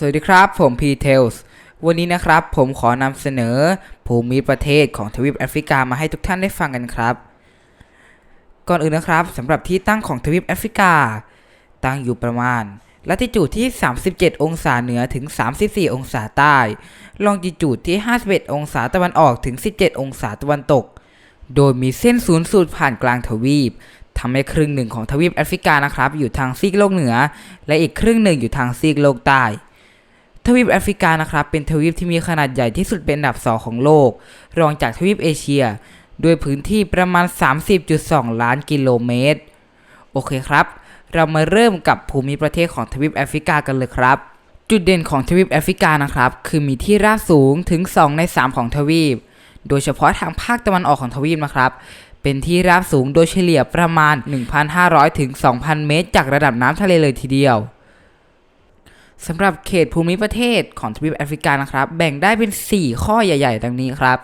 สวัสดีครับผม p t a l s วันนี้นะครับผมขอนำเสนอภูมิประเทศของทวีปแอฟริกามาให้ทุกท่านได้ฟังกันครับ ก่อนอื่นนะครับสำหรับที่ตั้งของทวีปแอฟริกา ตั้งอยู่ประมาณลัติจูดที่ 37 องศาเหนือถึง 34 องศาใต้ ลองจิจูดที่ 51 องศาตะวันออกถึง 17 องศาตะวันตก โดยมีเส้นศูนย์สูตรผ่านกลางทวีปทำให้ครึ่งหนึ่งของทวีปแอฟริกานะครับอยู่ทางซีกโลกเหนือ และอีกครึ่งหนึ่งอยู่ทางซีกโลกใต้ ทวีปแอฟริกานะครับเป็นทวีปที่มีขนาดใหญ่ที่สุดเป็นอันดับ2ของโลก รองจากทวีปเอเชีย ด้วยพื้นที่ประมาณ 30.2 ล้านกิโลเมตร โอเคครับ เรามาเริ่มกับภูมิประเทศของทวีปแอฟริกากันเลยครับ จุดเด่นของทวีปแอฟริกานะครับ คือมีที่ราบสูงถึง 2 ใน 3 ของทวีป โดยเฉพาะทางภาคตะวันออกของทวีปนะครับ เป็นที่ราบสูงโดยเฉลี่ยประมาณ 1,500 ถึง 2,000 เมตร จากระดับน้ำทะเลเลยทีเดียว สำหรับเขตภูมิประเทศของทวีปแอฟริกานะครับ แบ่งได้เป็น 4 ข้อใหญ่ ๆ ดังนี้ครับ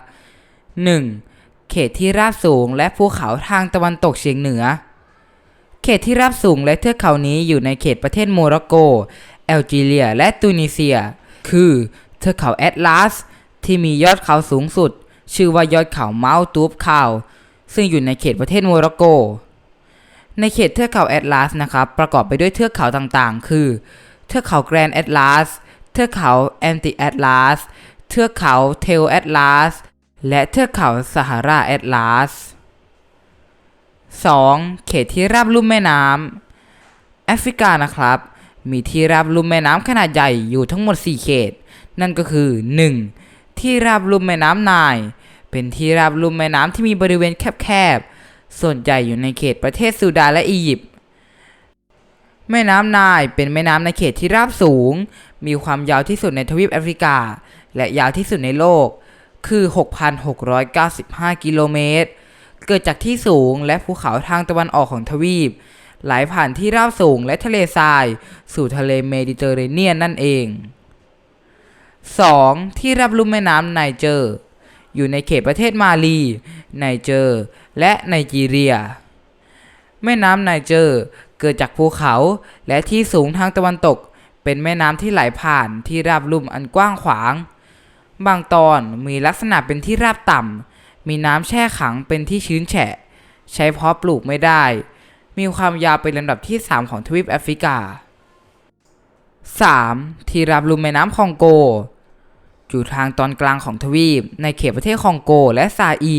1. เขตที่ราบสูงและภูเขาทางตะวันตกเฉียงเหนือ เขตที่ราบสูงและเทือกเขานี้อยู่ในเขตประเทศโมร็อกโก แอลจีเรีย และตูนิเซีย คือเทือกเขาแอตลาส ที่มียอดเขาสูงสุด ชื่อว่ายอดเขาเมาตูบคาวซึ่งอยู่ในเขตประเทศโมร็อกโก ในเขตเทือกเขาแอตลาสนะครับ ประกอบไปด้วยเทือกเขาต่างๆ คือ เทือกเขาแกรนด์แอตลาส เทือกเขาแอนติแอตลาส เทือกเขาเทลแอตลาส และเทือกเขาซาฮาราแอตลาส 2. เขตที่ราบลุ่มแม่น้ำแอฟริกานะครับ มีที่ราบลุ่มแม่น้ำขนาดใหญ่อยู่ทั้งหมด 4 เขต นั่นก็คือ 1. ที่ราบลุ่มแม่น้ำไนายเป็นที่ราบลุ่มแม่น้ำที่มีบริเวณแคบๆ ส่วนใหญ่อยู่ในเขตประเทศซูดานและอียิปต์ แม่น้ำนายเป็นแม่น้ำในเขตที่ราบสูง มีความยาวที่สุดในทวีปแอฟริกา และยาวที่สุดในโลก คือ 6,695 กิโลเมตร เกิดจากที่สูงและภูเขาทางตะวันออกของทวีป ไหลผ่านที่ราบสูงและทะเลทราย สู่ทะเลเมดิเตอร์เรเนียนนั่นเอง 2. ที่รับลุ่มแม่น้ำไนเจอร์อยู่ในเขตประเทศมาลี ไนเจอร์ และไนจีเรีย แม่น้ำไนเจอร์ เกิดจากภูเขาและที่สูงทางตะวันตก เป็นแม่น้ำที่ไหลผ่านที่ราบลุ่มอันกว้างขวาง บางตอนมีลักษณะเป็นที่ราบต่ำ มีน้ำแช่ขังเป็นที่ชื้นแฉะ ใช้เพาะปลูกไม่ได้ มีความยาวเป็นลำดับที่ 3 ของทวีปแอฟริกา 3. ที่รับลุ่มแม่น้ำคองโก อยู่ทางตอนกลางของทวีปในเขตประเทศคองโกและซาอี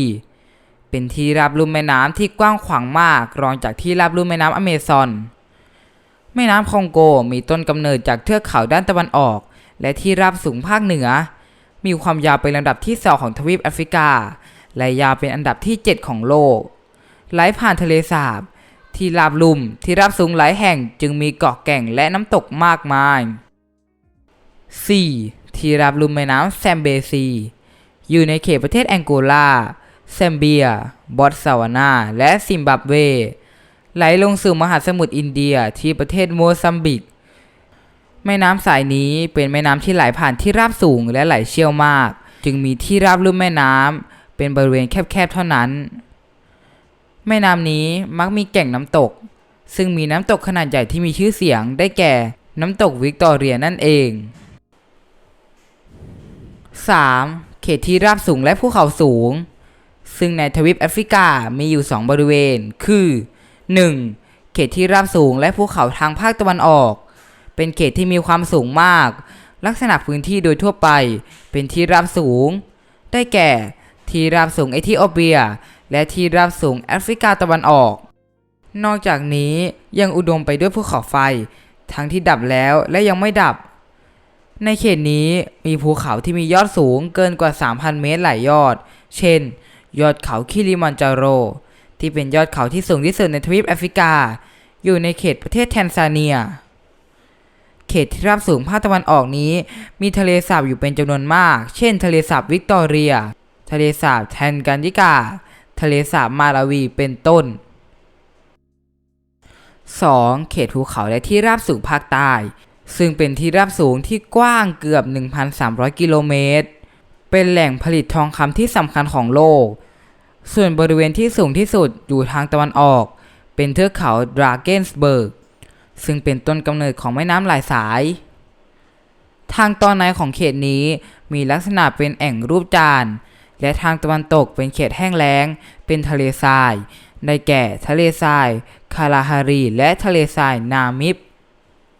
เป็นที่รับลุ่มแม่น้ำที่กว้างขวางมาก รองจากที่รับลุ่มแม่น้ำอเมซอน แม่น้ำคองโกมีต้นกำเนิดจากเทือกเขาด้านตะวันออก และที่ราบสูงภาคเหนือ มีความยาวเป็นลำดับที่2ของทวีปแอฟริกา และยาวเป็นอันดับที่ 7 ของโลก ไหลผ่านทะเลสาบ ที่ราบลุ่มที่ราบสูงหลายแห่งจึงมีเกาะแก่งและน้ำตกมากมาย 4. ที่ราบลุ่มแม่น้ำแซมเบซี อยู่ในเขตประเทศแองโกลา แซมเบีย บอตสวานาและซิมบับเว ไหลลงสู่มหาสมุทรอินเดียที่ประเทศโมซัมบิก แม่น้ำสายนี้เป็นแม่น้ำที่ไหลผ่านที่ราบสูงและไหลเชี่ยวมาก จึงมีที่ราบลุ่มแม่น้ำเป็นบริเวณแคบๆเท่านั้น แม่น้ำนี้มักมีแก่งน้ำตก ซึ่งมีน้ำตกขนาดใหญ่ที่มีชื่อเสียงได้แก่น้ำตกวิกตอเรียนั่นเอง 3. เขตที่ราบสูงและภูเขาสูง ซึ่งในทวีปแอฟริกามีอยู่ 2 บริเวณ คือ 1. เขตที่ราบสูงและภูเขาทางภาคตะวันออก เป็นเขตที่มีความสูงมาก ลักษณะพื้นที่โดยทั่วไป เป็นที่ราบสูง ได้แก่ ที่ราบสูงเอธิโอเปีย และที่ราบสูงแอฟริกาตะวันออก นอกจากนี้ยังอุดมไปด้วยภูเขาไฟ ทั้งที่ดับแล้วและยังไม่ดับ ในเขตนี้มีภูเขาที่มียอดสูงเกินกว่า 3,000 เมตรหลายยอด เช่น ยอดเขาคิริมันจาโร ที่เป็นยอดเขาที่สูงที่สุดในทวีปแอฟริกา อยู่ในเขตประเทศแทนซาเนีย เขตที่ราบสูงภาคตะวันออกนี้ มีทะเลสาบอยู่เป็นจำนวนมาก เช่น ทะเลสาบวิกตอเรีย ทะเลสาบแทนกันยิกา ทะเลสาบมาลาวีเป็นต้น 2. เขตภูเขาและที่ราบสูงภาคใต้ ซึ่งเป็นที่ราบสูงที่กว้างเกือบ 1,300 กิโลเมตร เป็นแหล่งผลิตทองคำที่สำคัญของโลก ส่วนบริเวณที่สูงที่สุดอยู่ทางตะวันออก เป็นเทือกเขาดราเกนสเบิร์ก ซึ่งเป็นต้นกำเนิดของแม่น้ำหลายสาย ทางตอนในของเขตนี้มีลักษณะเป็นแอ่งรูปจาน และทางตะวันตกเป็นเขตแห้งแล้ง เป็นทะเลทราย ได้แก่ทะเลทราย คาลาฮารี และทะเลทรายนามิบ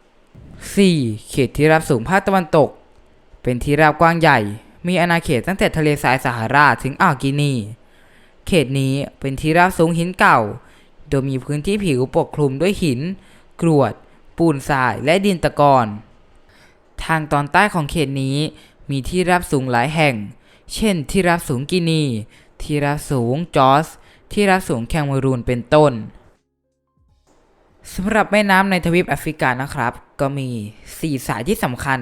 4. เขตที่รับสูงภาคตะวันตก เป็นที่ราบกว้างใหญ่ มีอาณาเขตตั้งแต่ทะเลทรายซาฮาราถึงอ่าวกินี เขตนี้เป็นที่ราบสูงหินเก่า โดยมีพื้นที่ผิวปกคลุมด้วยหิน กรวด ปูนทรายและดินตะกอน ทางตอนใต้ของเขตนี้มีที่ราบสูงหลายแห่ง เช่น ที่ราบสูงกินี ที่ราบสูงจอร์สที่ราบสูงแคมเมรูนเป็นต้นสำหรับแม่น้ำในทวีปแอฟริกานะครับ ก็มี 4 สายที่สำคัญ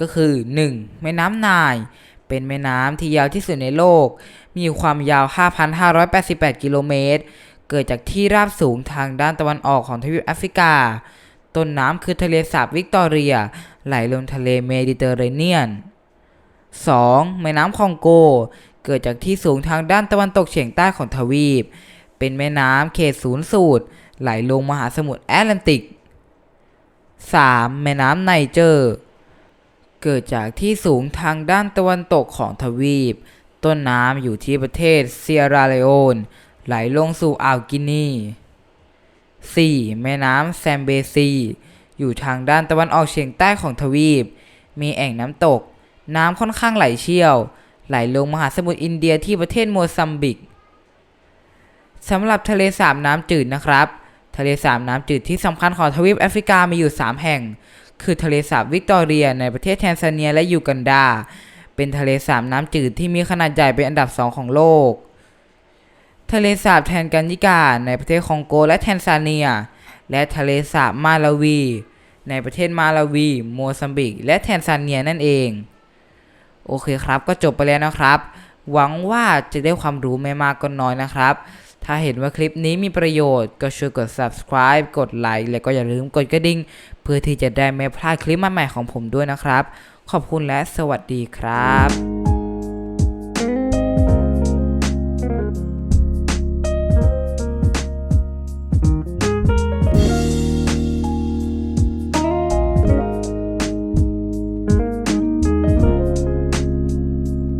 ก็คือ 1. แม่น้ำนาย เป็นแม่น้ำที่ยาวที่สุดในโลก มีความยาว 5,588 กิโลเมตร เกิดจากที่ราบสูงทางด้านตะวันออกของทวีปแอฟริกา ต้นน้ำคือทะเลสาบวิกตอเรีย ไหลลงทะเลเมดิเตอร์เรเนียน 2. แม่น้ำคองโก เกิดจากที่สูงทางด้านตะวันตกเฉียงใต้ของทวีป เป็นแม่น้ำเขตศูนย์สูตร ไหลลงมหาสมุทรแอตแลนติก 3. แม่น้ำไนเจอร์ เกิดจากที่สูงทางด้านตะวันตกของทวีป ต้นน้ำอยู่ที่ประเทศเซียราเลโอน ไหลลงสู่อ่าวกินี 4. แม่น้ำแซมเบซี อยู่ทางด้านตะวันออกเฉียงใต้ของทวีป มีแอ่งน้ำตก น้ำค่อนข้างไหลเชี่ยว ไหลลงมหาสมุทรอินเดียที่ประเทศโมซัมบิกสำหรับทะเลสาบน้ำจืดนะครับ ทะเลสาบน้ำจืดที่สำคัญของทวีปแอฟริกามีอยู่ 3 แห่ง คือทะเลสาบวิกตอเรียในประเทศแทนซาเนียและยูกันดา เป็นทะเลสาบน้ำจืดที่มีขนาดใหญ่เป็นอันดับ2ของโลก ทะเลสาบแทนกันยิกาในประเทศคองโกและแทนซาเนีย และทะเลสาบมาลาวี ในประเทศมาลาวี โมซัมบิก และแทนซาเนียนั่นเอง โอเคครับก็จบไปแล้วนะครับ หวังว่าจะได้ความรู้ไม่มากก็น้อยนะครับถ้าเห็นว่าคลิปนี้มีประโยชน์ก็ช่วยกด subscribe กดไลค์ และก็อย่าลืมกดกระดิ่ง เพื่อที่จะได้ไม่พลาดคลิปใหม่ๆของผมด้วยนะครับ ขอบคุณและสวัสดีครับ